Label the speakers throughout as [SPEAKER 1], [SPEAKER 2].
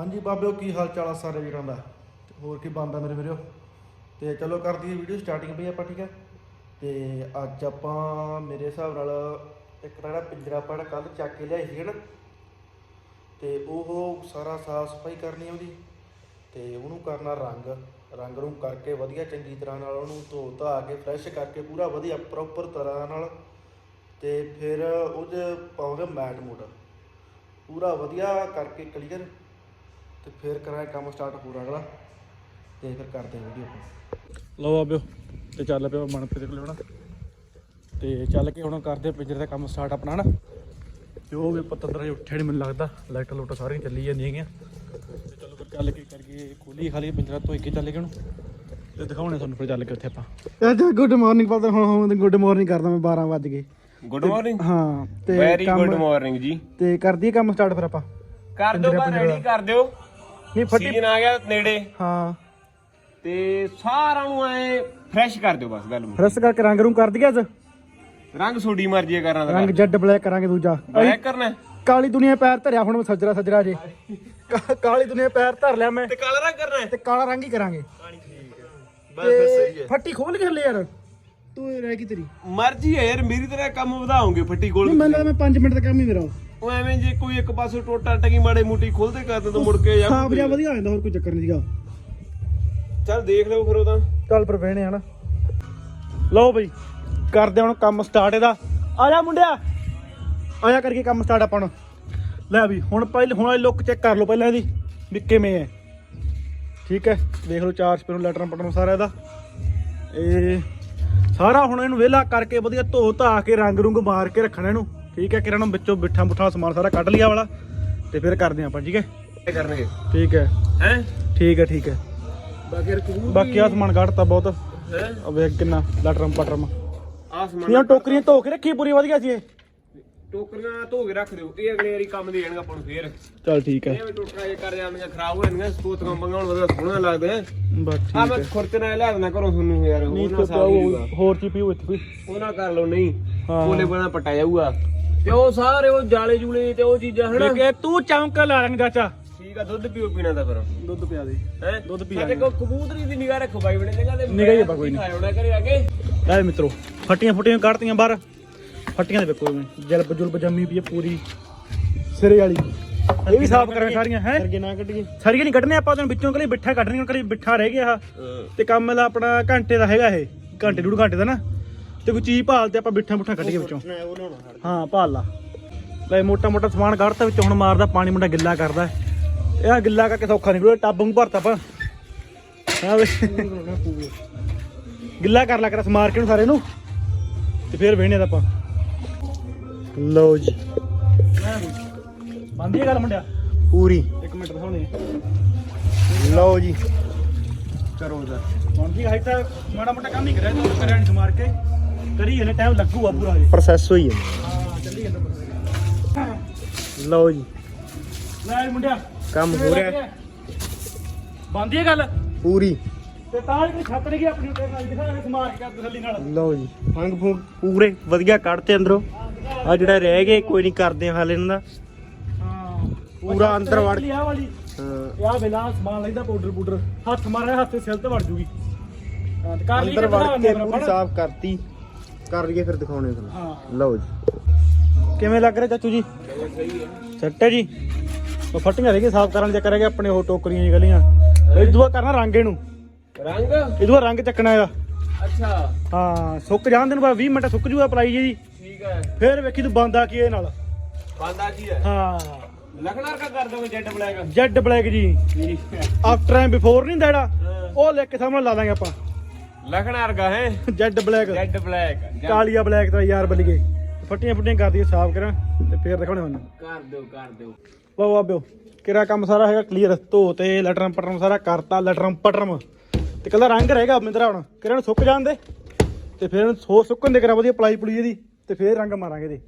[SPEAKER 1] ਹਾਂਜੀ ਬਾਬਿਓ ਕੀ ਹਾਲ ਚਾਲ ਆ ਸਾਰੇ ਵੀਰਾਂ ਦਾ? ਤੇ ਹੋਰ ਕੀ ਬੰਦਾ ਮੇਰੇ ਵੀਰੋ? ਤੇ ਚਲੋ ਕਰ ਦਈਏ ਵੀਡੀਓ ਸਟਾਰਟਿੰਗ ਪਈ ਆਪਾਂ, ਠੀਕ ਹੈ ਤੇ ਅੱਜ ਆਪਾਂ ਮੇਰੇ ਹਿਸਾਬ ਨਾਲ ਇੱਕ ਤਾਂ ਜਿਹੜਾ ਪਿੰਜਰਾ ਆਪਾਂ ਕੱਲ ਚੱਕ ਕੇ ਲਿਆਈ ਸੀ ਨਾ, ਤੇ ਉਹ ਸਾਰਾ ਸਾਫ਼ ਸਫ਼ਾਈ ਕਰਨੀ ਆ ਉਹਦੀ, ਤੇ ਉਹਨੂੰ ਕਰਨਾ ਰੰਗ। ਰੰਗ ਨੂੰ ਕਰਕੇ ਵਧੀਆ ਚੰਗੀ ਤਰ੍ਹਾਂ ਨਾਲ ਉਹਨੂੰ ਧੋ ਧਾ ਕੇ ਫਰੈਸ਼ ਕਰਕੇ ਪੂਰਾ ਵਧੀਆ ਪ੍ਰੋਪਰ ਤਰ੍ਹਾਂ ਨਾਲ। ਤੇ ਫਿਰ ਉਹ 'ਚ ਪਾਉਂਗੇ ਮੈਟ ਮੂਟ। ਪੂਰਾ ਵਧੀਆ ਕਰਕੇ ਕਲੀਅਰ ਤੇ ਫਿਰ ਕਰਾਂਗੇ ਕੰਮ ਸਟਾਰਟ ਪੂਰਾ ਅਗਲਾ ਤੇ ਫਿਰ ਕਰਦੇ ਹਾਂ ਵੀਡੀਓ ਲਓ ਆਬਿਓ ਤੇ ਚੱਲ ਪਿਆ ਮਨਪ੍ਰੀਤ ਕੋਲ ਹੁਣ ਤੇ ਚੱਲ ਕੇ ਹੁਣ ਕਰਦੇ ਪਿੰਜਰੇ ਦਾ ਕੰਮ ਸਟਾਰਟ ਆਪਣਾ ਹਨਾ? ਜੋ ਵੀ ਪਤੰਦਰ ਹਜੇ ਉੱਠਿਆ ਨਹੀਂ ਮੈਨੂੰ ਲੱਗਦਾ। ਲਾਈਟਾਂ ਲੂਟਾਂ ਸਾਰੀਆਂ ਚੱਲੀ ਜਾਂਦੀਆਂ ਹੈਗੀਆਂ। ਤੇ ਚਲੋ ਫਿਰ ਚੱਲ ਕੇ ਕਰਕੇ ਖੋਲੀ ਖਾਲੀ ਪਿੰਜਰਾ ਧੋਈ ਕੇ ਚੱਲ ਕੇ ਹੁਣ। ਤੇ ਦਿਖਾਉਣੇ ਤੁਹਾਨੂੰ ਫਿਰ ਚੱਲ ਕੇ ਉੱਥੇ ਆਪਾਂ। ਅੱਜ ਗੁੱਡ ਮਾਰਨਿੰਗ ਪਤਾ ਹੁਣ ਹੁਣ ਗੁੱਡ ਮਾਰਨਿੰਗ ਕਰਦਾ ਮੈਂ 12 ਵਜ ਗਏ।
[SPEAKER 2] ਗੁੱਡ ਮਾਰਨਿੰਗ
[SPEAKER 1] ਹਾਂ ਤੇ
[SPEAKER 2] ਵੈਰੀ ਗੁੱਡ ਮਾਰਨਿੰਗ ਜੀ।
[SPEAKER 1] ਤੇ ਕਰਦੀ ਕੰਮ ਸਟਾਰਟ ਫਿਰ ਆਪਾਂ।
[SPEAKER 2] ਕਰ ਦਿਓ ਬਸ ਰੈਡੀ ਕਰ ਦਿਓ।
[SPEAKER 1] ਨਹੀਂ ਫੱਟੀ
[SPEAKER 2] ਸੀਜ਼ਨ ਆ ਗਿਆ ਨੇੜੇ।
[SPEAKER 1] ਹਾਂ।
[SPEAKER 2] ਤੇ ਸਾਰਿਆਂ ਨੂੰ ਐ ਫਰੈਸ਼ ਕਰ ਦਿਓ ਬਸ ਗੱਲ ਨੂੰ
[SPEAKER 1] ਰਸ ਕਰਕੇ ਰੰਗ ਰੂੰ ਕਰ ਦਈਏ ਅੱਜ?
[SPEAKER 2] ਰੰਗ ਸੋਡੀ ਮਰਜ਼ੀ ਕਰਨਾ ਦਾ
[SPEAKER 1] ਰੰਗ ਜੈਡ ਬਲੈਕ ਕਰਾਂਗੇ ਦੂਜਾ।
[SPEAKER 2] ਬਲੈਕ ਕਰਨਾ ਹੈ?
[SPEAKER 1] ਕਾਲੀ ਦੁਨੀਆ ਪੈਰ ਧਰਿਆ ਹੁਣ ਮੈਂ ਸੱਜਰਾ ਸੱਜਰਾ ਜੇ। ਕਾ- ਕਾਲੀ ਦੁਨੀਆ ਪੈਰ ਧਰ ਲਿਆ ਮੈਂ।
[SPEAKER 2] ਤੇ ਕਾਲਾ ਰੰਗ ਕਰਨਾ ਹੈ।
[SPEAKER 1] ਤੇ ਕਾਲਾ ਰੰਗ ਹੀ ਕਰਾਂਗੇ।
[SPEAKER 2] ਬਸ ਫਿਰ ਸਹੀ
[SPEAKER 1] ਤੇ ਫੱਟੀ ਖੋਲ ਕੇ ਥੱਲੇ ਯਾਰ। ਤੂੰ ਇਹ ਰਹਿ ਗਈ ਤੇਰੀ?
[SPEAKER 2] ਮਰਜ਼ੀ ਹੈ ਯਾਰ ਮੇਰੀ ਤਰ੍ਹਾਂ ਕੰਮ ਵਧਾਉਂਗੇ ਫੱਟੀ ਕੋਲ
[SPEAKER 1] ਨਹੀਂ ਮੈਨੂੰ ਲੱਗਦਾ ਮੈਂ 5 ਮਿੰਟ ਦਾ ਕੰਮ ਹੀ ਮੇਰਾ
[SPEAKER 2] ਉਹ ਐਵੇਂ ਜੇ ਕੋਈ ਇੱਕ ਪਾਸੇ ਟੋਟਾ ਟਕੀ ਮਾੜੇ ਮੂਟੀ ਖੋਲਦੇ ਕਰਦੇ ਤਾਂ ਮੁੜ ਕੇ ਯਾਰ
[SPEAKER 1] ਸਾਫ਼ ਜਿਹਾ ਵਧੀਆ ਹੋ ਜਾਂਦਾ ਹੋਰ ਕੋਈ ਚੱਕਰ ਨਹੀਂ ਸੀਗਾ
[SPEAKER 2] ਚੱਲ ਦੇਖ ਲਓ ਫਿਰ ਉਹ ਤਾਂ
[SPEAKER 1] ਚੱਲ ਪਰ ਬਹਿਣੇ ਹਨਾ ਲਓ ਬਈ ਕਰਦੇ ਹੁਣ ਕੰਮ ਸਟਾਰਟ ਇਹਦਾ। ਆ ਜਾ ਮੁੰਡਿਆ। ਆ ਜਾ ਕਰਕੇ ਕੰਮ ਸਟਾਰਟ ਆਪਾਂ ਨੂੰ ਲੈ ਵੀ ਹੁਣ ਪਹਿਲੇ ਹੁਣ ਵਾਲੀ ਲੁੱਕ ਚੈੱਕ ਕਰ ਲਓ ਪਹਿਲਾਂ ਇਹਦੀ ਵੀ ਕਿਵੇਂ ਹੈ ਠੀਕ ਹੈ ਦੇਖ ਲਓ ਚਾਰ ਸਪੇਰ ਨੂੰ ਲੈਟਰਾਂ ਪਟਨ ਸਾਰਾ ਇਹਦਾ। ਇਹ ਸਾਰਾ ਹੁਣ ਇਹਨੂੰ ਵਿਹਲਾ ਕਰਕੇ ਵਧੀਆ ਧੋ ਧਾ ਕੇ ਰੰਗ ਰੁੰਗ ਮਾਰ ਕੇ ਰੱਖਣਾ ਇਹਨੂੰ। ਠੀਕ ਹੈ ਕਿਰਾਂ ਨੂੰ ਵਿੱਚੋਂ ਬਿੱਠਾ ਮੁੱਠਾ ਸਮਾਨ ਸਾਰਾ ਕੱਢ ਲਿਆ ਵਾਲਾ ਤੇ ਫਿਰ ਕਰਦੇ ਆਪਾਂ ਠੀਕ ਹੈ?
[SPEAKER 2] ਇਹ ਕਰਨਗੇ।
[SPEAKER 1] ਠੀਕ ਹੈ।
[SPEAKER 2] ਹੈ?
[SPEAKER 1] ਠੀਕ ਹੈ ਠੀਕ ਹੈ।
[SPEAKER 2] ਬਾਕੀ ਰਕੂ
[SPEAKER 1] ਬਾਕੀ ਆ ਸਮਾਨ ਕੱਢਤਾ ਬਹੁਤ।
[SPEAKER 2] ਹੈ?
[SPEAKER 1] ਆ ਕਿੰਨਾ ਲਟਰਮ ਪਟਰਮ।
[SPEAKER 2] ਆਸਮਾਨ
[SPEAKER 1] ਇਹ ਟੋਕਰੀਆਂ ਧੋ ਕੇ ਰੱਖੀ ਪੂਰੀ ਵਧੀਆ ਸੀ ਇਹ।
[SPEAKER 2] ਟੋਕਰੀਆਂ ਧੋ ਕੇ ਰੱਖ ਦਿਓ। ਇਹ ਅਗਲੇ ਵਾਰੀ ਕੰਮ ਦੇ ਜਾਣਗੇ ਆਪਾਂ ਨੂੰ ਫੇਰ।
[SPEAKER 1] ਚਲ ਠੀਕ ਹੈ।
[SPEAKER 2] ਇਹ ਟੋਕਰਾ ਜੇ ਕਰ ਜਾਂਦੀਆਂ ਖਰਾਬ ਹੋ ਸਪੋਤ ਕੰਪਾਂ ਹੁਣ ਵਧੀਆ ਸੋਹਣਾ ਲੱਗਦਾ ਹੈ
[SPEAKER 1] ਬਸ
[SPEAKER 2] ਆ ਮੈਂ ਖੁਰਚ ਨਾਲ ਲਿਆ ਦੇਣਾ ਕਰੋ ਤੁਹਾਨੂੰ ਯਾਰ
[SPEAKER 1] ਨਹੀਂ
[SPEAKER 2] ਉਹਨਾਂ
[SPEAKER 1] ਤੇ
[SPEAKER 2] ਸਾਹ ਹੋਊਗਾ
[SPEAKER 1] ਹੋਰ ਚੀ ਪੀਓ ਇੱਥੇ ਕੋਈ।
[SPEAKER 2] ਉਹ ਨਾ ਕਰ ਲਓ ਨਹੀਂ।
[SPEAKER 1] ਹਾਂ।
[SPEAKER 2] ਕੋਲੇ ਬਣਾ ਪਟਾ ਜਾਊਗਾ ਤੇ ਉਹ ਸਾਰੇ ਉਹ ਜਾਲੇ ਜੂਲੇ ਤੇ ਉਹ ਚੀਜ਼ਾਂ ਹਨਾ?
[SPEAKER 1] ਕਿ ਤੂੰ ਚੌਂਕ ਲਾ ਲੈਣ ਚਾਚਾ
[SPEAKER 2] ਠੀਕ ਆ ਦੁੱਧ ਪੀਓ ਪੀਣਾ ਤਾਂ ਫਿਰ।
[SPEAKER 1] ਦੁੱਧ ਪਿਆ ਦੇ।
[SPEAKER 2] ਹੈ?
[SPEAKER 1] ਦੁੱਧ ਪੀ
[SPEAKER 2] ਸਾਡੇ ਕੋ ਕਬੂਤਰੀ ਦੀ ਨਿਗਾਹ ਰੱਖੋ ਬਾਈ ਬਣੇ ਜਗ੍ਹਾ ਤੇ
[SPEAKER 1] ਨਿਗਾਹ ਹੀ ਆ ਕੋਈ ਨੀ।
[SPEAKER 2] ਖਾਇਓ ਨਾ ਕਰੇ ਅੱਗੇ
[SPEAKER 1] ਲੈ ਮਿੱਤਰੋ ਫੱਟੀਆਂ ਫੁੱਟੀਆਂ ਕੱਢਤੀਆਂ ਬਾਹਰ। ਫੱਟੀਆਂ ਦੇ ਵੇਖੋ ਜਲਬ ਜੁਲਬ ਜੰਮੀ ਪਈ ਹੈ ਪੂਰੀ ਸਿਰੇ ਵਾਲੀ। ਇਹ ਵੀ ਸਾਫ਼ ਕਰਾਂਗੇ ਸਾਰੀਆਂ ਹੈ?
[SPEAKER 2] ਅੱਗੇ ਨਾ ਕੱਢੀਏ।
[SPEAKER 1] ਸਾਰੀਆਂ ਨਹੀਂ ਕੱਢਣੇ ਆਪਾਂ ਉਹਨੂੰ ਵਿੱਚੋਂ ਕਲੀ ਬਿੱਠਾ ਕੱਢਣੀਆਂ ਕਲੀ ਬਿੱਠਾ ਰਹਿ ਗਿਆ। ਆਹ ਤੇ ਕੰਮ ਦਾ ਆਪਣਾ ਘੰਟੇ ਦਾ ਹੈਗਾ ਇਹ। ਘੰਟੇ ਡੂਢ ਘੰਟੇ ਦਾ ਨਾ। ਤੇ ਕੋਈ ਚੀਜ਼ ਭਾਲ ਤੇ ਆਪਾਂ ਬਿੱਠਾ ਬੁੱਠਾ ਕੱਢੀਏ ਵਿੱਚੋਂ।
[SPEAKER 2] ਉਹ
[SPEAKER 1] ਹਾਂ ਭਾਲ ਲਾ। ਲੈ ਮੋਟਾ ਮੋਟਾ ਸਮਾਨ ਕੱਢਤਾ ਵਿੱਚੋਂ ਹੁਣ ਮਾਰਦਾ ਪਾਣੀ ਮੁੰਡਾ ਗਿੱਲਾ ਕਰਦਾ। ਇਹ ਆਹ ਗਿੱਲਾ ਕਰਕੇ ਸੌਖਾ ਨਿਕਲੂ ਟੱਬ ਨੂੰ ਭਰਤਾ ਆਪਾਂ। ਹਾਂ ਵੇ। ਗਿੱਲਾ ਕਰ ਲਾ ਕਰ ਸਮਾਰ ਕੇ ਨੂੰ ਸਾਰੇ ਨੂੰ। ਤੇ ਫੇਰ ਵੇਹਣੇ ਦਾ ਆਪਾਂ। ਲਓ ਜੀ। ਬੰਦੀ ਗੱਲ ਮੁੰਡਿਆ?
[SPEAKER 2] ਪੂਰੀ।
[SPEAKER 1] ਇੱਕ ਮਿੰਟ ਦਿਖਾਉਣੇ
[SPEAKER 2] ਲਓ ਜੀ। ਕਰੋ ਦਾ
[SPEAKER 1] ਬੰਦੀ ਹਾਈ ਤਾਂ ਮਾੜਾ ਮੋਟਾ ਕੰਮ ਹੀ ਕਰਿਆ ਤੂੰ ਕਰਿਆ ਨਹੀਂ ਸਮਾਰ ਕੇ। ਕਰੀ ਇਹਨੇ ਟਾਈਮ ਲੱਗੂਗਾ ਪੂਰਾ ਜੀ
[SPEAKER 2] ਪ੍ਰੋਸੈਸ ਹੋਈ ਹੈ
[SPEAKER 1] ਹਾਂ ਚੱਲੀ ਜਾਂਦਾ ਬਸ।
[SPEAKER 2] ਲਓ ਜੀ।
[SPEAKER 1] ਲੈ ਜੀ ਮੁੰਡਿਆ।
[SPEAKER 2] ਕੰਮ ਹੋ ਰਿਹਾ।
[SPEAKER 1] ਬੰਦੀ ਹੈ ਗੱਲ?
[SPEAKER 2] ਪੂਰੀ।
[SPEAKER 1] ਤੇ ਤਾਂ ਜਿਹੜੀ ਛੱਤ ਗਈ ਆਪਣੀ ਉੱਤੇ ਨਾਲ। ਦਿਖਾ ਕੇ ਸਮਾਰ ਕੇ ਤਸੱਲੀ ਨਾਲ।
[SPEAKER 2] ਲਓ ਜੀ। ਫੰਗ ਫੁੰਗ ਪੂਰੇ ਵਧੀਆ ਕੱਢਤੇ ਅੰਦਰੋਂ। ਆ ਜਿਹੜਾ ਰਹਿ ਗਏ ਕੋਈ ਨਹੀਂ ਕਰਦੇ ਹਾਲੇ ਇਹਨਾਂ ਦਾ।
[SPEAKER 1] ਹਾਂ।
[SPEAKER 2] ਪੂਰਾ ਅੰਦਰ ਵੜ-
[SPEAKER 1] ਲਿਆ ਵਾਲੀ।
[SPEAKER 2] ਹਾਂ।
[SPEAKER 1] ਆ ਵੇਲਾ ਸਮਾਨ ਲੈਂਦਾ ਪਾਊਡਰ ਪਾਊਡਰ ਹੱਥ ਮਾਰਿਆ ਹੱਥ ਤੇ ਵੜ ਜੂਗੀ। ਹਾਂ ਤੇ ਕਰ ਲਈ
[SPEAKER 2] ਅੰਦਰ ਵੜ ਕੇ ਪੂਰੀ ਸਾਫ਼ ਕਰਤੀ। ਕਰ ਲਈਏ ਫਿਰ ਦਿਖਾਉਣੇ ਤੁਹਾਨੂੰ।
[SPEAKER 1] ਹਾਂ।
[SPEAKER 2] ਲਓ ਜੀ।
[SPEAKER 1] ਕਿਵੇਂ ਲੱਗ ਰਿਹਾ ਚਾਚੂ ਜੀ? ਸੱਟ ਹੈ ਜੀ। ਉਹ ਫਟੀਆਂ ਰਹਿ ਗਈਆਂ ਸਾਫ਼ ਕਰਨ ਚੱਕਰ ਹੈਗੇ ਆਪਣੇ ਉਹ ਟੋਕਰੀਆਂ ਜੀ ਗਲੀਆਂ। ਇਹ ਦੁਆ ਕਰਨਾ ਰੰਗ ਇਹਨੂੰ।
[SPEAKER 2] ਰੰਗ?
[SPEAKER 1] ਇਹ ਦੁਆ ਰੰਗ ਚੱਕਣਾ ਇਹਦਾ।
[SPEAKER 2] ਅੱਛਾ।
[SPEAKER 1] ਹਾਂ ਸੁੱਕ ਜਾਣ ਦੇ ਨੂੰ ਬਾ 20 ਮਿੰਟ ਸੁੱਕ ਜੂਗਾ ਪਲਾਈ ਜੀ।
[SPEAKER 2] ਠੀਕ ਹੈ।
[SPEAKER 1] ਫੇਰ ਵੇਖੀ ਤੂੰ ਬੰਦਾ ਕੀ ਇਹ ਨਾਲ।
[SPEAKER 2] ਬੰਦਾ ਕੀ ਹੈ?
[SPEAKER 1] ਹਾਂ।
[SPEAKER 2] ਲਖਨਰ ਕਾ ਕਰ ਦੋਗੇ ਜੈਟ ਬਲੈਕ?
[SPEAKER 1] ਜੈਡ ਬਲੈਕ ਜੀ। ਆਫਟਰ ਐਂਡ ਬਿਫੋਰ ਨਹੀਂ ਦੇੜਾ ਉਹ ਲਿਖ ਕੇ ਸਾਹਮਣੇ ਲਾ ਦਾਂਗੇ ਆਪਾਂ।
[SPEAKER 2] ਲਖਨਰ ਕਾ ਹੈ।
[SPEAKER 1] ਜੈਡ ਬਲੈਕ
[SPEAKER 2] ਜੈਟ ਬਲੈਕ
[SPEAKER 1] ਕਾਲੀਆ ਬਲੈਕ ਦਾ ਯਾਰ ਬਲੀਏ ਫੱਟੀਆਂ ਫੁੱਟੀਆਂ ਕਰਦੀ ਸਾਫ਼ ਕਰਾਂ ਤੇ ਫੇਰ ਦਿਖਾਉਣੇ ਮੈਨੂੰ
[SPEAKER 2] ਕਰ ਦਿਓ ਕਰ ਦਿਓ।
[SPEAKER 1] ਲਓ ਆਬਿਓ ਕਿਹੜਾ ਕੰਮ ਸਾਰਾ ਹੈਗਾ? ਕਲੀਅਰ ਧੋ ਤੇ ਲਟਰਮ ਪਟਰਮ ਸਾਰਾ ਕਰਤਾ ਲਟਰਮ ਪਟਰਮ। ਤੇ ਕੱਲਾ ਰੰਗ ਰਹੇਗਾ ਮਿੰਦਰਾ ਹੁਣ। ਨੂੰ ਸੁੱਕ ਜਾਣ ਦੇ? ਤੇ ਫਿਰ ਇਹਨੂੰ ਸੋ ਸੁੱਕਣ ਦੇ ਕਰਾਂ ਵਧੀਆ ਪਲਾਈ ਪਲੂਈ ਇਹਦੀ। ਤੇ ਫੇਰ ਰੰਗ ਮਾਰਾਂਗੇ ਇਹਦੇ।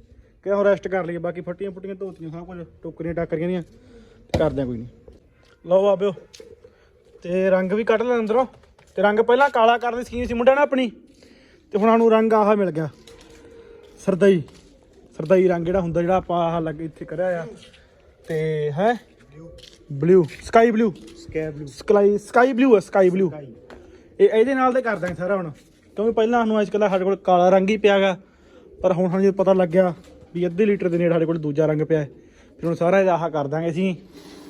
[SPEAKER 1] ਕਿ ਹੁਣ ਰੈਸਟ ਕਰ ਲਈਏ ਬਾਕੀ ਫੱਟੀਆਂ ਫੁੱਟੀਆਂ ਧੋਤੀਆਂ ਸਭ ਕੁਝ ਟੋਕਰੀਆਂ ਟਾਕਰੀਆਂ ਦੀਆਂ। ਕਰਦੇ ਆ ਕੋਈ ਨਹੀਂ ਲਓ ਆਬਿਓ ਤੇ ਰੰਗ ਵੀ ਕੱਢ ਲੈ ਅੰਦਰੋਂ। ਤੇ ਰੰਗ ਪਹਿਲਾਂ ਕਾਲਾ ਕਰਨ ਦੀ ਸਕੀਮ ਸੀ ਮੁੰਡਾ ਨਾ ਆਪਣੀ ਤੇ ਹੁਣ ਸਾਨੂੰ ਰੰਗ ਆਹ ਮਿਲ ਗਿਆ। ਸਰਦਈ ਸਰਦਈ ਰੰਗ ਜਿਹੜਾ ਹੁੰਦਾ ਜਿਹੜਾ ਆਪਾਂ ਆਹ ਲੱਗ ਇੱਥੇ ਕਰਿਆ ਆ। ਤੇ ਹੈ? Blue sky blue
[SPEAKER 3] sky blue
[SPEAKER 1] sky sky blue ਹੈ ਸਕਾਈ ਬਲੂ ਇਹ ਇਹਦੇ ਨਾਲ ਤੇ ਕਰ ਦਾਂਗੇ ਸਾਰਾ ਹੁਣ। ਕਿਉਂਕਿ ਪਹਿਲਾਂ ਸਾਨੂੰ ਅੱਜ ਕੱਲ੍ਹ ਸਾਡੇ ਕੋਲ ਕਾਲਾ ਰੰਗ ਹੀ ਪਿਆਗਾ ਪਰ ਹੁਣ ਸਾਨੂੰ ਪਤਾ ਲੱਗਿਆ ਵੀ ਅੱਧੇ ਲੀਟਰ ਦੇ ਨੇੜੇ ਸਾਡੇ ਕੋਲ ਦੂਜਾ ਰੰਗ ਪਿਆ ਫਿਰ ਹੁਣ ਸਾਰਾ ਇਹਦਾ ਆਹ ਕਰ ਦਾਂਗੇ ਅਸੀਂ।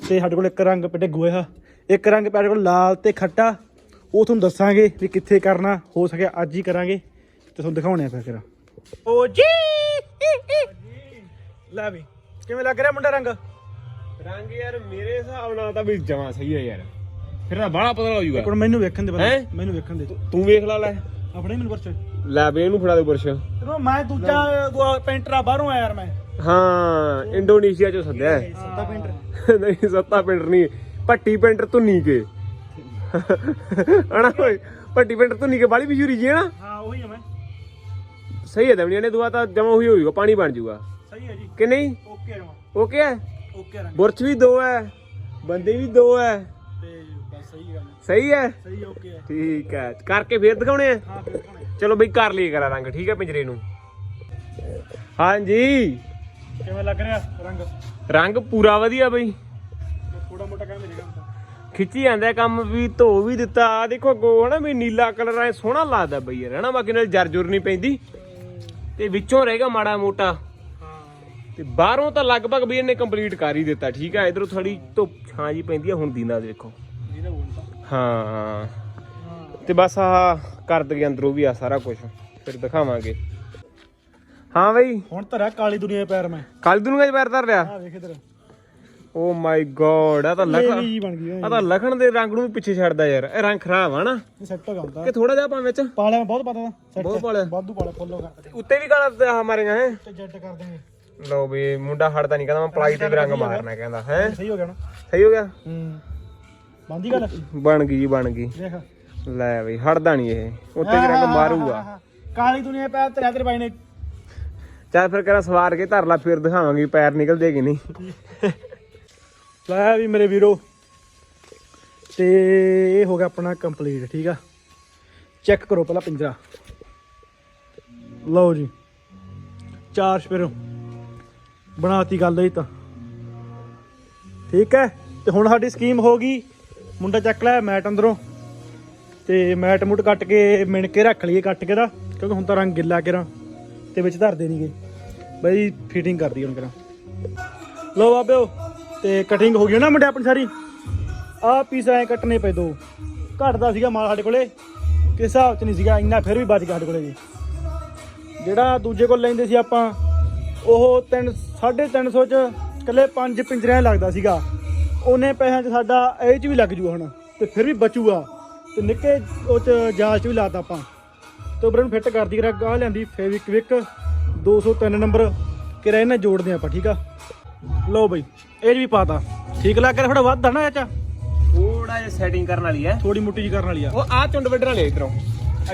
[SPEAKER 1] ਤੇ ਸਾਡੇ ਕੋਲ ਇੱਕ ਰੰਗ ਪਿੱਟੇ ਗੋਇਆ ਇੱਕ ਰੰਗ ਪਿਆ ਸਾਡੇ ਕੋਲ ਲਾਲ ਤੇ ਖੱਟਾ। ਉਹ ਤੁਹਾਨੂੰ ਦੱਸਾਂਗੇ ਵੀ ਕਿੱਥੇ ਕਰਨਾ ਹੋ ਸਕਿਆ ਅੱਜ ਹੀ ਕਰਾਂਗੇ। ਤੇ ਤੁਹਾਨੂੰ ਦਿਖਾਉਣੇ ਆ ਫਿਰ ਓ ਜੀ! ਲੈ ਵੀ ਕਿਵੇਂ ਲੱਗ ਰਿਹਾ ਮੁੰਡਾ ਰੰਗ?
[SPEAKER 2] ਰੰਗ ਯਾਰ ਮੇਰੇ ਹਿਸਾਬ ਨਾਲ ਤਾਂ ਵੀ ਜਮਾ ਸਹੀ ਹੈ ਯਾਰ। ਫਿਰ ਤਾਂ ਬੜਾ ਪਤਾ ਲੱਗ
[SPEAKER 1] ਇੱਕ ਮਿੰਟ ਮੈਨੂੰ ਵੇਖਣ ਦੇ
[SPEAKER 2] ਹੈਂ?
[SPEAKER 1] ਮੈਨੂੰ ਵੇਖਣ ਦੇ।
[SPEAKER 2] ਤੂੰ ਵੇਖ ਲਾ ਲੈ।
[SPEAKER 1] ਆਪਣੇ ਮੈਨੂੰ ਪਰਚ
[SPEAKER 2] ਲੈ ਬੇ ਇਹਨੂੰ ਫੜਾ ਦੇ ਬੁਰਸ਼
[SPEAKER 1] ਮੈਂ ਦੂਜਾ ਦੂਆ ਪੈਂਟਰਾ ਬਾਹਰੋਂ ਆਇਆ ਯਾਰ ਮੈਂ।
[SPEAKER 2] ਹਾਂ ਇੰਡੋਨੇਸ਼ੀਆ ਚੋਂ ਸੱਦਿਆ। ਹੈ।
[SPEAKER 1] ਸੱਤਾ ਪੈਂਟਰ
[SPEAKER 2] ਨਹੀਂ ਸੱਤਾ ਪਿੰਡ ਨਹੀਂ ਪੱਟੀ ਪਿੰਡ ਧੁੰਨੀ ਕੇ ਹਣਾ ਓਏ ਪੱਟੀ ਪਿੰਡ ਧੁੰਨੀ ਕੇ ਬਾਲੀ ਮਸ਼ਹੂਰੀ ਜੀ ਹੈ ਨਾ
[SPEAKER 1] ਹਾਂ ਉਹੀ ਆ ਮੈਂ।
[SPEAKER 2] ਸਹੀ ਹੈ ਦਮਣੀਆਂ ਨੇ ਦੁਆ ਤਾਂ ਜਮਾ ਹੋਈ ਹੋਊਗਾ ਪਾਣੀ ਬਣ ਜਾਊਗਾ।
[SPEAKER 1] ਸਹੀ ਹੈ ਜੀ।
[SPEAKER 2] ਕਿ ਨਹੀਂ?
[SPEAKER 1] ਓਕੇ ਰਮਾ
[SPEAKER 2] ਓਕੇ ਹੈ?
[SPEAKER 1] ਓਕੇ
[SPEAKER 2] ਵੀ ਦੋ ਹੈ ਬੰਦੇ ਵੀ ਦੋ ਹੈ।
[SPEAKER 1] ਤੇ ਬਸ ਸਹੀ ਗੱਲ ਹੈ।
[SPEAKER 2] ਸਹੀ ਹੈ?
[SPEAKER 1] ਸਹੀ ਓਕੇ ਹੈ
[SPEAKER 2] ਠੀਕ ਹੈ। ਕਰਕੇ ਫੇਰ ਦਿਖਾਉਣੇ ਆ?
[SPEAKER 1] ਹਾਂ ਫਿਰ ਦਿਖਾਉਣੇ।
[SPEAKER 2] ਚਲੋ ਬਈ ਕਰ ਲਈਏ ਕਰਾ ਰੰਗ ਠੀਕ ਹੈ ਪਿੰਜਰੇ ਨੂੰ। ਹਾਂਜੀ।
[SPEAKER 1] ਕਿਵੇਂ ਲੱਗ ਰਿਹਾ ਰੰਗ?
[SPEAKER 2] ਰੰਗ ਪੂਰਾ ਵਧੀਆ ਬਈ।
[SPEAKER 1] ਥੋੜਾ ਮੋਟਾ ਕਹਿੰਦੇ ਰਿਹਾ ਹੁੰਦਾ
[SPEAKER 2] ਖਿੱਚੀ ਜਾਂਦਾ ਕੰਮ ਵੀ ਧੋ ਵੀ ਦਿੱਤਾ। ਆ ਦੇਖੋ ਅੱਗੋਂ ਹਨਾ ਵੀ ਨੀਲਾ ਕਲਰ ਐ ਸੋਹਣਾ ਲੱਗਦਾ ਬਈ ਯਾਰ ਹਨਾ? ਬਾਕੀ ਨਾਲ ਜਰਜੁਰ ਨਹੀਂ ਪੈਂਦੀ। ਤੇ ਵਿੱਚੋਂ ਰਹੇਗਾ ਮਾੜਾ ਮੋਟਾ।
[SPEAKER 1] ਹਾਂ
[SPEAKER 2] ਤੇ ਬਾਹਰੋਂ ਤਾਂ ਲਗਭਗ ਵੀ ਇਹਨੇ ਕੰਪਲੀਟ ਕਰ ਹੀ ਦਿੱਤਾ ਠੀਕ ਹੈ ਇਧਰੋਂ ਥੋੜੀ ਧੁੱਪ ਛਾਂ ਜੀ ਪੈਂਦੀ ਆ ਹੁਣ ਦੀ ਨਾਲ ਦੇਖੋ ਹਾਂ। ਤੇ ਬਸ ਆਹ ਕਰ ਦਗੇ ਅੰਦਰੋਂ ਵੀ ਆ ਸਾਰਾ ਕੁਝ ਫਿਰ ਦਿਖਾਵਾਂਗੇ। ਹਾਂ ਬਈ।
[SPEAKER 1] ਹੁਣ ਧਰਿਆ ਕਾਲੀ ਦੁਨੀਆ ਪੈਰ ਮੈਂ।
[SPEAKER 2] ਕੱਲ ਦੁਨੀਆ 'ਚ ਪੈਰ ਧਰ ਲਿਆ?
[SPEAKER 1] ਆ ਵੇਖ ਇਧਰ।
[SPEAKER 2] ਓ ਮਾਈ ਗੋਡ ਆ ਤਾਂ ਲਖਣ
[SPEAKER 1] ਜੀ ਬਣ ਗਈ
[SPEAKER 2] ਆ ਤਾਂ ਲਖਣ ਦੇ ਰੰਗ ਨੂੰ ਵੀ ਪਿੱਛੇ ਛੱਡਦਾ ਯਾਰ ਇਹ ਰੰਗ ਖਰਾਬ ਆ ਨਾ।
[SPEAKER 1] ਸੈੱਟ ਹੋ ਗਿਆ
[SPEAKER 2] ਕਿ ਥੋੜਾ ਜਿਹਾ ਭਾਵੇਂ ਵਿੱਚ।
[SPEAKER 1] ਪਾਲਿਆ ਬਹੁਤ ਪਤਾ ਸੈੱਟ
[SPEAKER 2] ਬਹੁਤ ਪਾਲਿਆ
[SPEAKER 1] ਵਾਧੂ ਪਾਲਿਆ ਫੁੱਲੋ ਕਰਦੇ
[SPEAKER 2] ਉੱਤੇ ਵੀ ਕਾਲਾ ਹਮਾਰੇ ਹੈ।
[SPEAKER 1] ਤੇ ਜੱਟ ਕਰ ਦੇਂਗੇ
[SPEAKER 2] ਲਓ ਵੀ ਮੁੰਡਾ ਹਟਦਾ ਨਹੀਂ ਕਹਿੰਦਾ ਮੈਂ ਪਲਾਈ ਤੇ ਵੀ ਰੰਗ ਮਾਰਨਾ ਕਹਿੰਦਾ ਹੈ।
[SPEAKER 1] ਸਹੀ ਹੋ ਗਿਆ ਨਾ।
[SPEAKER 2] ਸਹੀ ਹੋ ਗਿਆ?
[SPEAKER 1] ਹੂੰ। ਬੰਦੀ ਗੱਲ?
[SPEAKER 2] ਬਣ ਗਈ ਜੀ ਬਣ ਗਈ।
[SPEAKER 1] ਦੇਖ।
[SPEAKER 2] ਲੈ ਬਈ ਹਟਦਾ ਨਹੀਂ ਇਹ। ਉੱਤੇ ਵੀ ਰੰਗ ਮਾਰੂਗਾ।
[SPEAKER 1] ਕਾਲੀ ਦੁਨੀਆ ਪੈਰ ਧਰਿਆ ਤੇਰੇ ਬਾਈ ਨੇ।
[SPEAKER 2] ਚੱਲ ਫਿਰ ਕਰਾਂ ਸਵਾਰ ਕੇ ਧਰ ਲਾ ਫਿਰ ਦਿਖਾਵਾਂਗੇ ਪੈਰ ਨਿਕਲਦੇ ਕਿ ਨਹੀਂ।
[SPEAKER 1] ਲੈ ਵੀ ਮੇਰੇ ਵੀਰੋ। ਤੇ ਇਹ ਹੋ ਗਿਆ ਆਪਣਾ ਕੰਪਲੀਟ ਠੀਕ ਆ? ਚੈੱਕ ਕਰੋ ਪਹਿਲਾਂ ਪਿੰਜਰਾ। ਲਓ ਜੀ। ਚਾਰ ਸਪੇਰੋ ਬਣਾਤੀ ਗੱਲ ਇਹ ਤਾਂ। ਠੀਕ ਹੈ? ਤੇ ਹੁਣ ਸਾਡੀ ਸਕੀਮ ਹੋ ਗਈ। ਮੁੰਡਾ ਚੱਕ ਲਿਆ ਮੈਟ ਅੰਦਰੋਂ। ਤੇ ਮੈਟ ਮੁੱਟ ਕੱਟ ਕੇ ਮਿਣ ਕੇ ਰੱਖ ਲਈਏ ਕੱਟ ਕੇ ਦਾ ਕਿਉਂਕਿ ਹੁਣ ਤਾਂ ਰੰਗ ਗਿੱਲਾ ਕਰਾਂ। ਤੇ ਵਿੱਚ ਧਰਦੇ ਨਹੀਂਗੇ ਬਈ ਫਿਟਿੰਗ ਕਰਦੀ ਹੁਣ ਕਰਾਂ। ਲੋ ਬਾਬਿਓ। ਤੇ ਕਟਿੰਗ ਹੋ ਗਈ ਨਾ ਮੁੰਡੇ ਆਪਣੀ ਸਾਰੀ? ਆਹ ਪੀਸ ਐ ਕੱਟਨੇ ਪਏ ਦੋ। ਘਟਦਾ ਸੀਗਾ ਮਾਲ ਸਾਡੇ ਕੋਲੇ। ਕਿਸ ਹਿਸਾਬ ਚ ਨਹੀਂ ਸੀਗਾ, ਇੰਨਾ ਫਿਰ ਵੀ ਬਚ ਗਿਆ ਸਾਡੇ ਕੋਲੇ ਜੀ। ਜਿਹੜਾ ਦੂਜੇ ਕੋਲ ਲੈਂਦੇ ਸੀ ਆਪਾਂ, ਉਹ 3 350 ਚ ਇਕੱਲੇ ਪੰਜ ਪਿੰਜਰਿਆਂ ਲੱਗਦਾ ਸੀਗਾ। ਉਹਨੇ ਪੈਸਿਆਂ 'ਚ ਸਾਡਾ ਇਹ 'ਚ ਵੀ ਲੱਗ ਜੂ ਹੁਣ, ਤੇ ਫਿਰ ਵੀ ਬਚੂਗਾ। ਤੇ ਨਿੱਕੇ ਉਹ 'ਚ ਜਾਲ 'ਚ ਵੀ ਲਾਤਾ ਆਪਾਂ। ਤੇ ਉਬਰਨ ਫਿੱਟ ਕਰਦੀ ਕਰਾ ਗਾਹ ਲਿਆਂਦੀ, ਫੇਵਿਕ ਵਿਕ 203 ਨੰਬਰ। ਕਿਰਾ ਇਹਨਾਂ ਜੋੜਦੇ ਆਪਾਂ, ਠੀਕ ਆ? ਲਓ ਬਈ ਇਹ 'ਚ ਵੀ ਪਾਤਾ। ਠੀਕ ਲੱਗ ਰਿਹਾ ਥੋੜਾ ਵੱਧ ਆ ਨਾ ਇਹ 'ਚ?
[SPEAKER 2] ਥੋੜਾ ਜਿਹਾ ਸੈਟਿੰਗ ਕਰਨ ਵਾਲੀ ਹੈ।
[SPEAKER 1] ਥੋੜੀ ਮੁੱਟੀ ਜੀ ਕਰਨ ਵਾਲੀ ਆ।
[SPEAKER 2] ਉਹ ਆ ਚੁੰਡ ਵੱਢਣ ਵਾਲੀ ਇਧਰੋਂ।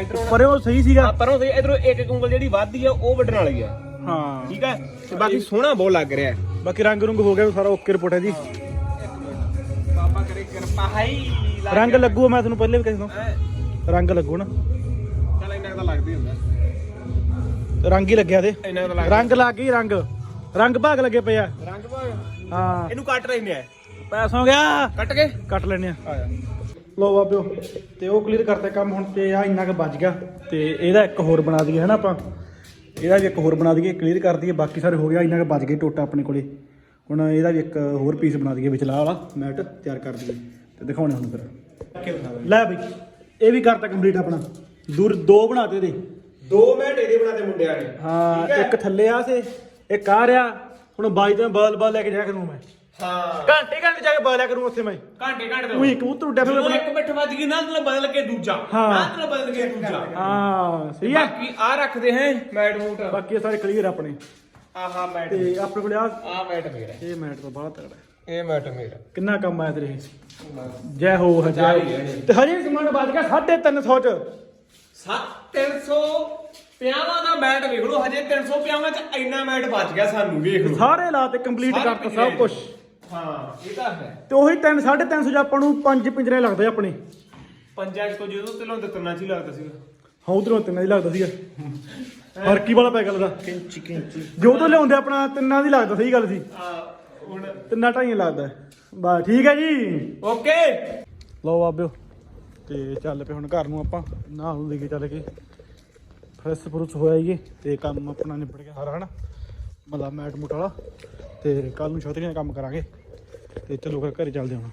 [SPEAKER 2] ਇਧਰੋਂ
[SPEAKER 1] ਪਰ ਉਹ ਸਹੀ ਸੀਗਾ।
[SPEAKER 2] ਪਰੋਂ ਸਹੀ। ਇਧਰੋਂ ਇੱਕ ਇੱਕ ਉਂਗਲ ਜਿਹੜੀ ਵੱਧਦੀ ਆ ਉਹ ਵੱਢਣ ਵਾਲੀ ਆ।
[SPEAKER 1] ਹਾਂ।
[SPEAKER 2] ਠੀਕ ਹੈ? ਤੇ ਬਾਕੀ ਸੋਹਣਾ ਬਹੁਤ ਲੱਗ ਰਿਹਾ ਹੈ।
[SPEAKER 1] ਬਾਕੀ ਰੰਗ ਰੁੰਗ ਹੋ ਗਿਆ ਸਾਰਾ ਓਕੇ ਰਿਪੋਰਟ ਹੈ ਜੀ।
[SPEAKER 2] ਬਾਬਾ ਕਰੇ ਕਿਰਪਾ ਹਾਈ
[SPEAKER 1] ਰੰਗ ਲੱਗੂ ਮੈਂ ਤੁਹਾਨੂੰ ਪਹਿਲੇ ਵੀ ਕਹਿ ਦੂੰ ਰੰਗ ਲੱਗੂ ਨਾ।
[SPEAKER 2] ਚਲ ਇੰਨਾ ਤਾਂ ਲੱਗਦਾ ਹੁੰਦਾ।
[SPEAKER 1] ਰੰਗ ਹੀ ਲੱਗਿਆ ਤੇ
[SPEAKER 2] ਇੰਨਾ
[SPEAKER 1] ਰੰਗ ਲੱਗ ਗਈ ਰੰਗ। ਰੰਗ ਭਾਗ ਲੱਗੇ ਪਏ ਆ। ਹਾਂ।
[SPEAKER 2] ਇਹਨੂੰ ਕੱਟ ਰਹੇ ਨੇ
[SPEAKER 1] ਪੈਸ ਹੋ ਗਿਆ।
[SPEAKER 2] ਕੱਟ ਕੇ।
[SPEAKER 1] ਕੱਟ ਲੈਣੇ ਆ। ਲੋ ਬਾਬਿਓ ਤੇ ਉਹ ਕਲੀਅਰ ਕਰਤਾ ਕੰਮ ਹੁਣ ਤੇ ਆ ਇੰਨਾ ਕੁ ਬਚ ਗਿਆ। ਤੇ ਇਹਦਾ ਇੱਕ ਹੋਰ ਬਣਾ ਦਈਏ ਹਨਾ ਆਪਾਂ? ਇਹਦਾ ਵੀ ਇੱਕ ਹੋਰ ਬਣਾ ਦਈਏ ਕਲੀਅਰ ਕਰ ਦਈਏ ਬਾਕੀ ਸਾਰੇ ਹੋ ਗਿਆ ਇੰਨਾ ਕੁ ਬਚ ਗਏ ਟੋਟਾ ਆਪਣੇ ਕੋਲੇ। ਹੁਣ ਇਹਦਾ ਵੀ ਇੱਕ ਹੋਰ ਪੀਸ ਬਣਾ ਦਈਏ ਵਿਚਲਾ ਵਾਲਾ ਮੈਟ ਤਿਆਰ ਕਰ ਦਈਏ। ਤੇ ਦਿਖਾਉਣੇ ਹੁਣ ਫਿਰ। ਲੈ ਬਈ ਇਹ ਵੀ ਕਰਤਾ ਕੰਪਲੀਟ ਆਪਣਾ। ਦੂਰ ਦੋ ਬਣਾਤੇ ਇਹਦੇ।
[SPEAKER 2] ਦੋ ਮਿੰਟ ਇਹਦੇ ਬਣਾਤੇ ਮੁੰਡਿਆਂ ਨੇ।
[SPEAKER 1] ਹਾਂ ਇੱਕ ਥੱਲੇ ਆ ਸੇ ਇੱਕ ਆ ਰਿਹਾ। ਹੁਣ ਬਾਈ ਤੇ ਬਲ ਬਲ ਲੈ ਕੇ ਜਾਇਆ ਕਰੂੰ ਮੈਂ।
[SPEAKER 2] ਹਾਂ।
[SPEAKER 1] ਘੰਟੇ ਘੰਟੇ ਜਾ ਕੇ ਬਲਿਆ ਕਰੂੰ ਉੱਥੇ ਮੈਂ।
[SPEAKER 2] ਘੰਟੇ ਘੰਟੇ
[SPEAKER 1] ਉਹੀ ਕਬੂਤਰ ਉੱਡਿਆ ਫਿਰ
[SPEAKER 2] ਜਦੋਂ ਇੱਕ ਮਿੰਟ ਵੱਜ ਗਈ ਨਾਲ ਨਾਲ ਬਦਲ ਕੇ ਦੂਜਾ।
[SPEAKER 1] ਹਾਂ।
[SPEAKER 2] ਨਾਲ ਨਾਲ ਬਦਲ ਕੇ ਦੂਜਾ।
[SPEAKER 1] ਹਾਂ ਸਹੀ ਹੈ
[SPEAKER 2] ਬਾਕੀ ਆ ਰੱਖਦੇ ਹੈ ਮੈਟ ਮੂਟ।
[SPEAKER 1] ਬਾਕੀ ਇਹ ਸਾਰੇ ਕਲੀਅਰ ਆਪਣੇ।
[SPEAKER 2] ਆਹਾ ਮੈਟ।
[SPEAKER 1] ਤੇ ਆਪਣੇ ਕੋਲ ਆ
[SPEAKER 2] ਆ ਮੈਟ ਮੇਰਾ।
[SPEAKER 1] ਇਹ ਮੈਟ ਤੋਂ ਬਾਹਲਾ ਤਗੜਾ ਹੈ।
[SPEAKER 2] ਇਹ ਮੈਟ ਮੇਰਾ।
[SPEAKER 1] ਕਿੰਨਾ ਕੰਮ ਆਇਆ ਤੇਰੇ ਜੈ ਹੋ ਜੈ ਹੋ। ਤੇ ਹਜੇ ਸਮਾਨ ਬਚ ਗਿਆ 350 ਚ।
[SPEAKER 2] 300 ਪਿਆਵਾਂ ਦਾ ਮੈਟ ਵੇਖ ਲਓ ਹਜੇ 300 ਪਿਆਵਾਂ ਚ ਇੰਨਾ ਮੈਟ ਬਚ ਗਿਆ ਸਾਨੂੰ ਵੇਖ ਲਓ।
[SPEAKER 1] ਸਾਰੇ ਲਾ ਤੇ ਕੰਪਲੀਟ
[SPEAKER 2] ਸਾਰੇ
[SPEAKER 1] ਕਰਤਾ ਸਭ ਕੁਝ
[SPEAKER 2] ਹਾਂ ਇਹ ਤਾਂ ਹੈ।
[SPEAKER 1] ਤੇ ਉਹੀ 3 350 ਚ ਆਪਾਂ ਨੂੰ ਪੰਜ ਪਿੰਜਰੇ ਲੱਗਦੇ ਆ ਆਪਣੇ।
[SPEAKER 2] ਪੰਜਾਂ ਚ ਤੋਂ ਜਦੋਂ ਤੇ ਲਾਉਂਦੇ ਤਿੰਨਾਂ ਚ ਹੀ ਲੱਗਦਾ ਸੀਗਾ।
[SPEAKER 1] ਹਾਂ ਉਧਰੋਂ ਤਿੰਨਾਂ ਦੀ ਲੱਗਦਾ ਸੀਗਾ। ਫਰਕੀ ਵਾਲਾ ਪੈ ਗੱਲ ਦਾ।
[SPEAKER 3] ਕਿੰਚੀ ਕਿੰਚੀ।
[SPEAKER 1] ਜੋ ਤੋਂ ਲਿਆਉਂਦੇ ਆਪਣਾ ਤਿੰਨਾਂ ਦੀ ਲੱਗਦਾ ਸਹੀ ਗੱਲ ਸੀ।
[SPEAKER 2] ਆ ਹੁਣ
[SPEAKER 1] ਤਿੰਨਾ ਢਾਈਆਂ ਲੱਗਦਾ। ਬਾ ਠੀਕ ਹੈ ਜੀ।
[SPEAKER 2] ਓਕੇ।
[SPEAKER 1] ਲਓ ਬਾਬਿਓ ਤੇ ਚੱਲ ਪਏ ਹੁਣ ਘਰ ਨੂੰ ਆਪਾਂ ਨਹਾ ਨੂੰ ਦੇ ਕੇ ਚੱਲ ਕੇ। ਫਰੈਸ਼ ਫਰੂਸ ਹੋਇਆ ਈਏ ਤੇ ਕੰਮ ਆਪਣਾ ਨਿਬੜ ਗਿਆ ਸਾਰਾ, ਹਨਾ? ਮਤਲਬ ਮੈਟ ਮੂਟ ਵਾਲਾ। ਤੇ ਕੱਲ ਨੂੰ ਛੋਟੀਆਂ ਕੰਮ ਕਰਾਂਗੇ। ਤੇ ਚਲੋ ਫਿਰ ਘਰੇ ਚੱਲਦੇ ਹਾਂ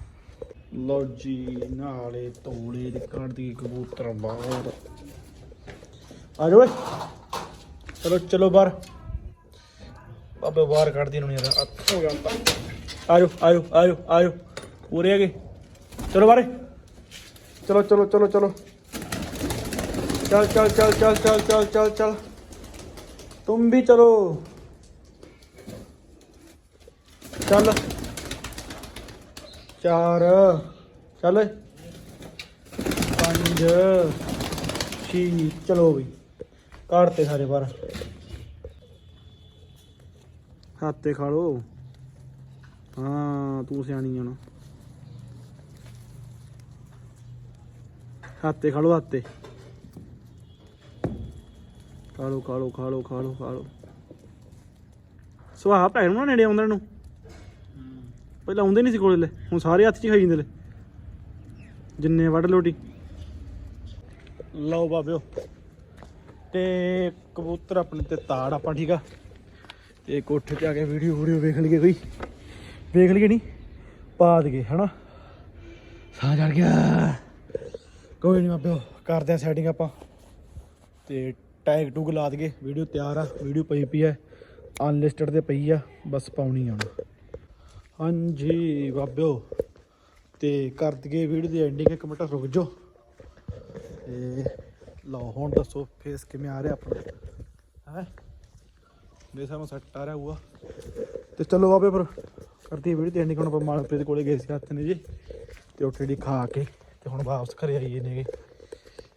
[SPEAKER 1] ਲਓ ਜੀ, ਨਾਲੇ ਤੋਲੇ ਨਿਕਲਣ ਦੀ ਕਬੂਤਰ ਬਾਹਰ ਆ ਜਾਓ ਚਲੋ ਚਲੋ ਬਾਹਰ। ਬਾਬੇ ਬਾਹਰ ਕੱਢਦੀ ਨੂੰ ਯਾਰ ਅੱਖ ਹੋ ਗਿਆ ਆ ਜਾਓ ਆ ਜਾਓ ਆ ਜਾਓ ਆ ਜਾਓ। ਪੂਰੇ ਹੈਗੇ। ਚਲੋ ਬਾਹਰ। ਚਲੋ ਚਲੋ ਚਲੋ ਚਲੋ। चल चल चल चल चल चल चल चल तुम भी चलो चल चार चल पंज छी चलो भी काटते सारे बार हाथे खा लो हाँ तू सियानी है ना हाथे खा लो हाथे ਖਾ ਲੋ ਖਾ ਲਓ ਖਾ ਲਓ ਖਾ ਲਓ ਖਾ ਲਓ ਸੁਆਹ ਭੈਣ ਨੂੰ ਨੇੜੇ ਆਉਂਦੇ ਨੂੰ। ਪਹਿਲਾਂ ਆਉਂਦੇ ਨਹੀਂ ਸੀ ਕੋਲੇ ਲੈ ਹੁਣ ਸਾਰੇ ਹੱਥ 'ਚ ਹੀ ਖਾਈ ਜਾਂਦੇ ਲੈ ਜਿੰਨੇ ਵੱਢ ਲੋਟੀ। ਲਓ ਬਾਬਿਓ। ਤੇ ਕਬੂਤਰ ਆਪਣੇ ਤੇ ਤਾੜ ਆਪਾਂ, ਠੀਕ ਆ? ਤੇ ਕੋਠੇ ਤੇ ਆ ਕੇ ਵੀਡੀਓ ਵੀਡੀਓ ਵੇਖ ਲਈਏ ਕੋਈ। ਵੇਖ ਲਈਏ ਨਹੀਂ, ਪਾ ਦਈਏ, ਹਨਾ? ਸਾਹ ਚੜ ਗਿਆ। ਕੋਈ ਨਹੀਂ ਬਾਬਿਓ, ਕਰਦੇ ਆ ਸੈਟਿੰਗ ਆਪਾਂ। ਤੇ ਟੈਗ ਟੂਗ ਲਾ ਦਈਏ। ਵੀਡੀਓ ਤਿਆਰ ਆ, ਵੀਡੀਓ ਪਈ ਪਈ ਐ ਅਨਲਿਸਟਡ ਤੇ ਪਈ ਆ, ਬਸ ਪਾਉਣੀ ਆ ਹਾਂਜੀ ਬਾਬਿਓ, ਤੇ ਕਰ ਦਈਏ ਵੀਡੀਓ ਦੀ ਐਂਡਿੰਗ ਇੱਕ ਮਿੰਟ ਰੁਕ ਜਾਓ। ਤੇ ਲਓ, ਹੁਣ ਦੱਸੋ ਫੇਸ ਕਿਵੇਂ ਆ ਰਿਹਾ ਆਪਣਾ। ਹੈ? ਦੇ ਸਾਨੂੰ ਸੈੱਟ ਆ ਰਿਹਾ ਹੋਊਗਾ ਤੇ ਚਲੋ ਬਾਬੇ ਫਿਰ ਕਰਦੀ ਵੀਡੀਓ ਦੀ ਐਂਡਿੰਗ ਹੁਣ ਆਪਾਂ ਮਾਲਪ੍ਰੀਤ ਕੋਲੇ ਗਏ ਸੀ ਹੱਥ ਨੇ ਜੀ। ਤੇ ਉੱਥੇ ਦੀ ਖਾ ਕੇ, ਤੇ ਹੁਣ ਵਾਪਸ ਘਰੇ ਆਈਏ ਨੇਗੇ।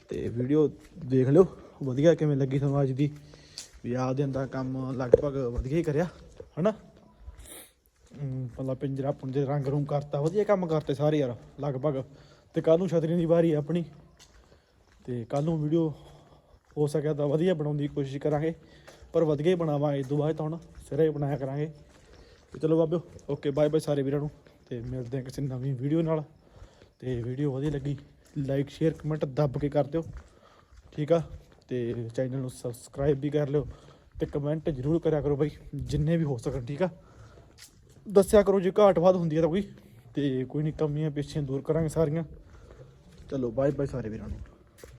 [SPEAKER 1] ਤੇ ਵੀਡੀਓ ਦੇਖ ਲਿਓ। ਵਧੀਆ ਕਿਵੇਂ ਲੱਗੀ ਤੁਹਾਨੂੰ ਅੱਜ ਦੀ? ਵੀ ਆਹ ਦਿਨ ਦਾ ਕੰਮ ਲਗਭਗ ਵਧੀਆ ਹੀ ਕਰਿਆ ਹਨਾ? ਅਮ, ਮਤਲਬ ਪਿੰਜਰਾ ਪੁੰਜੇ ਰੰਗ ਰੂਮ ਕਰਤਾ ਵਧੀਆ ਕੰਮ ਕਰਤੇ ਸਾਰੇ ਯਾਰ ਲਗਭਗ। ਤੇ ਕੱਲ ਨੂੰ ਛਤਰੀ ਦੀ ਵਾਰੀ ਆਪਣੀ। ਤੇ ਕੱਲ ਨੂੰ ਵੀਡੀਓ ਹੋ ਸਕਿਆ ਤਾਂ ਵਧੀਆ ਬਣਾਉਣ ਦੀ ਕੋਸ਼ਿਸ਼ ਕਰਾਂਗੇ। ਪਰ ਵਧੀਆ ਹੀ ਬਣਾਵਾਂਗੇ ਇਸ ਤੋਂ ਬਾਅਦ ਤਾਂ ਹੁਣ ਸਿਰੇ ਹੀ ਬਣਾਇਆ ਕਰਾਂਗੇ। ਤੇ ਚਲੋ ਬਾਬਿਓ ਓਕੇ ਬਾਏ ਬਾਏ ਸਾਰੇ ਵੀਰਾਂ ਨੂੰ। ਤੇ ਮਿਲਦੇ ਹਾਂ ਕਿਸੇ ਨਵੀਂ ਵੀਡੀਓ ਨਾਲ। ਤੇ ਵੀਡੀਓ ਵਧੀਆ ਲੱਗੀ ਲਾਈਕ ਸ਼ੇਅਰ ਕਮੈਂਟ ਦੱਬ ਕੇ ਕਰ ਦਿਓ। ਠੀਕ ਆ? ਤੇ ਚੈਨਲ ਨੂੰ ਸਬਸਕ੍ਰਾਈਬ ਵੀ ਕਰ ਲਿਓ ਤੇ ਕਮੈਂਟ ਜ਼ਰੂਰ ਕਰਿਆ ਕਰੋ ਬਾਈ, ਜਿੰਨੇ ਵੀ ਹੋ ਸਕਣ, ਠੀਕ ਆ? ਦੱਸਿਆ ਕਰੋ ਜੇ ਘਾਟ ਵਾਧ ਹੁੰਦੀ ਹੈ ਤਾਂ ਕੋਈ, ਤੇ ਕੋਈ ਨਹੀਂ ਕਮੀਆਂ ਪੇਸ਼ੀਆਂ ਦੂਰ ਕਰਾਂਗੇ ਸਾਰੀਆਂ। ਚਲੋ ਬਾਏ ਬਾਏ ਸਾਰੇ ਵੀਰਾਂ ਨੂੰ।